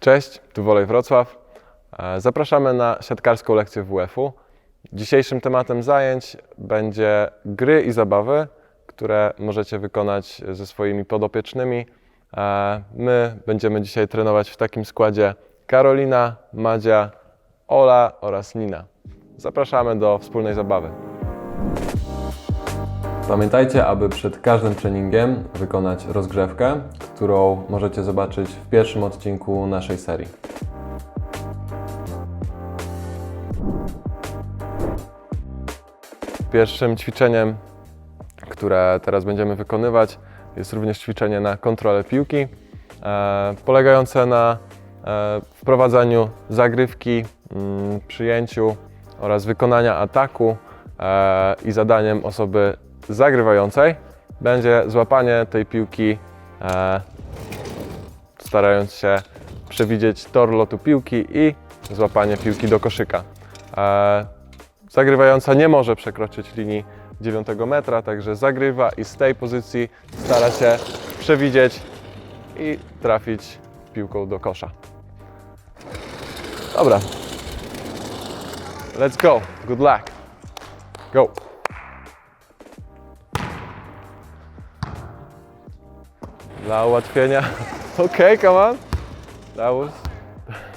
Cześć, tu Wolej Wrocław. E, Zapraszamy na siatkarską lekcję WF-u. Dzisiejszym tematem zajęć będzie gry i zabawy, które możecie wykonać ze swoimi podopiecznymi. E, My będziemy dzisiaj trenować w takim składzie Karolina, Madzia, Ola oraz Nina. Zapraszamy do wspólnej zabawy. Pamiętajcie, aby przed każdym treningiem wykonać rozgrzewkę, którą możecie zobaczyć w pierwszym odcinku naszej serii. Pierwszym ćwiczeniem, które teraz będziemy wykonywać, jest również ćwiczenie na kontrolę piłki, e, polegające na e, wprowadzaniu zagrywki, mm, przyjęciu oraz wykonania ataku e, i zadaniem osoby zagrywającej będzie złapanie tej piłki, e, starając się przewidzieć tor lotu piłki i złapanie piłki do koszyka. E, zagrywająca nie może przekroczyć linii 9 metra, także zagrywa i z tej pozycji stara się przewidzieć i trafić piłką do kosza. Dobra. Let's go. Good luck. Go. Dla ułatwienia. Okay, come on. That was...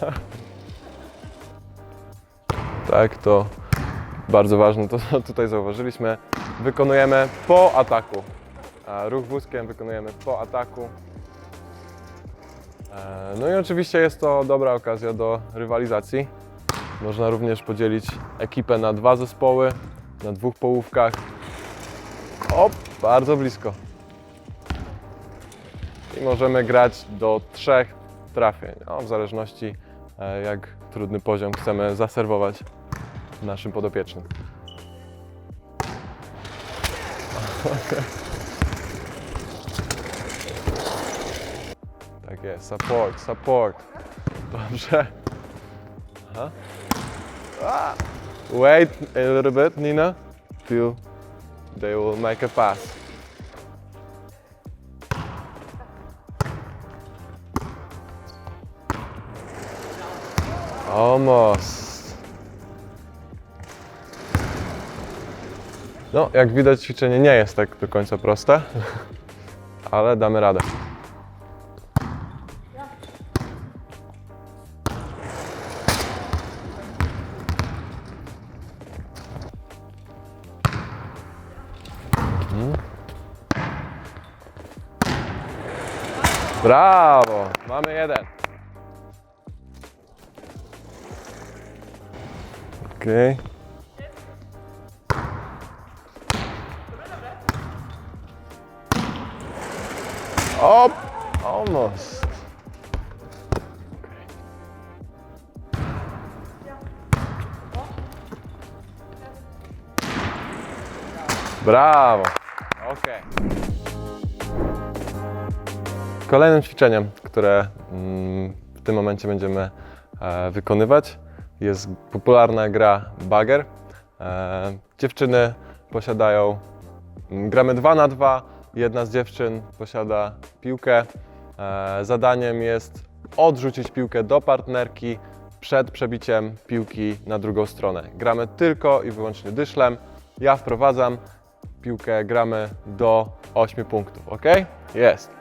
tak, to bardzo ważne, to co tutaj zauważyliśmy. Wykonujemy po ataku. Ruch wózkiem wykonujemy po ataku. E, No i oczywiście jest to dobra okazja do rywalizacji. Można również podzielić ekipę na dwa zespoły, na dwóch połówkach. O, bardzo blisko. I możemy grać do trzech trafień, no, w zależności e, jak trudny poziom chcemy zaserwować naszym podopiecznym. Tak jest, support, support. Dobrze. Aha. Ah. Wait a little bit, Nina, till they will make a pass. Almost. No, jak widać, ćwiczenie nie jest tak do końca proste, ale damy radę. Mhm. Brawo! Mamy jeden. Okej. Op! Almost. Brawo. Okej. Kolejnym ćwiczeniem, które mm, w tym momencie będziemy e, wykonywać, jest popularna gra Bagger. E, dziewczyny posiadają, mm, gramy 2 na 2, jedna z dziewczyn posiada piłkę. E, zadaniem jest odrzucić piłkę do partnerki przed przebiciem piłki na drugą stronę. Gramy tylko i wyłącznie dyszlem. Ja wprowadzam piłkę, gramy do 8 punktów, ok? Jest.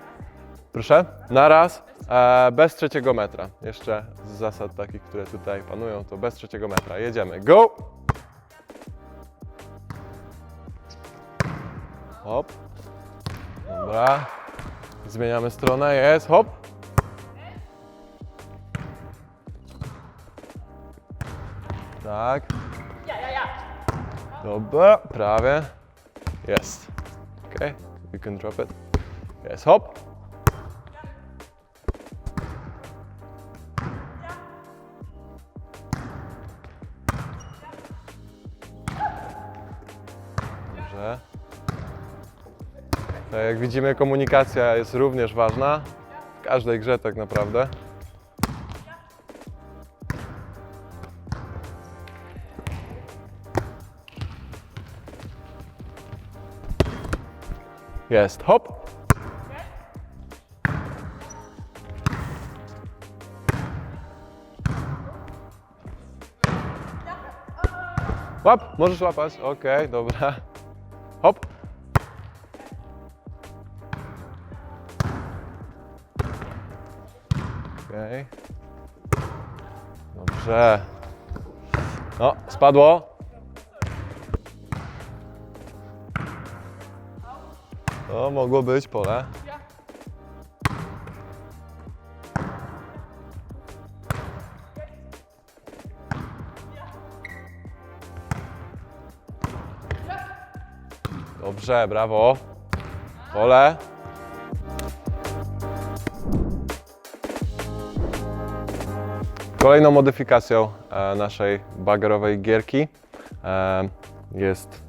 Proszę, na raz, e, bez trzeciego metra. Jeszcze z zasad takich, które tutaj panują, to bez trzeciego metra. Jedziemy, go! Hop. Dobra. Zmieniamy stronę, jest, hop. Tak. Dobra, prawie. Jest. Okay, you can drop it. Jest, hop. Jak widzimy, komunikacja jest również ważna w każdej grze tak naprawdę. Jest, hop! Łap, możesz łapać, okej, okay, dobra. Okej. Dobrze. No, spadło. To mogło być pole. Dobrze, brawo. Pole. Kolejną modyfikacją e, naszej bagerowej gierki e, jest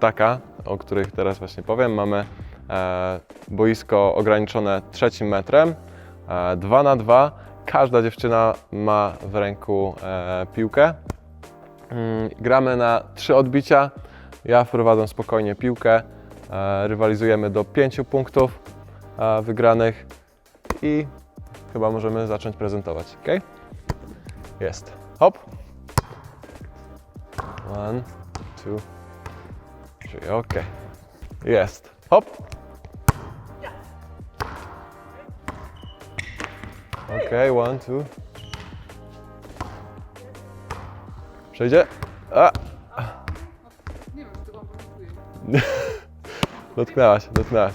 taka, o których teraz właśnie powiem. Mamy e, boisko ograniczone trzecim metrem, 2 na 2 Każda dziewczyna ma w ręku piłkę. Mm, Gramy na trzy odbicia. Ja wprowadzam spokojnie piłkę. Rywalizujemy do pięciu punktów wygranych i chyba możemy zacząć prezentować. ok? Jest. Hop. One, two, three. Ok. Jest. Hop. Ok, one, two. Przejdzie. A, Nie wiem, czy to wam pasuje. dotknęłaś, dotknęłaś.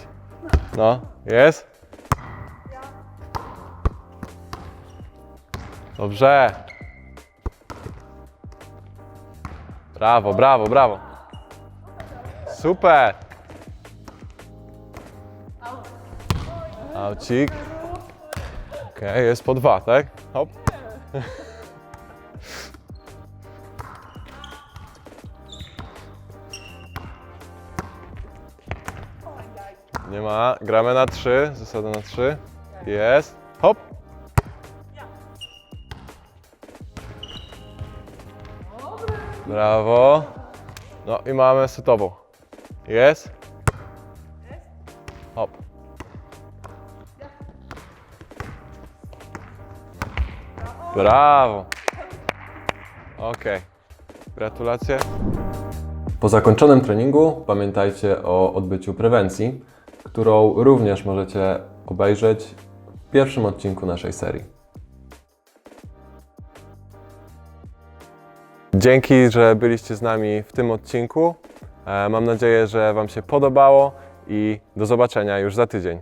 No, jest. Dobrze. Brawo, brawo, brawo. Super. Aucik. Okej, jest po dwa, tak? Hop. Nie ma. Gramy na trzy. Zasada na trzy. Jest. Hop. Brawo. No i mamy setową. Jest. Hop. Brawo. Okej. Gratulacje. Po zakończonym treningu pamiętajcie o odbyciu prewencji, którą również możecie obejrzeć w pierwszym odcinku naszej serii. Dzięki, że byliście z nami w tym odcinku. E, Mam nadzieję, że Wam się podobało i do zobaczenia już za tydzień.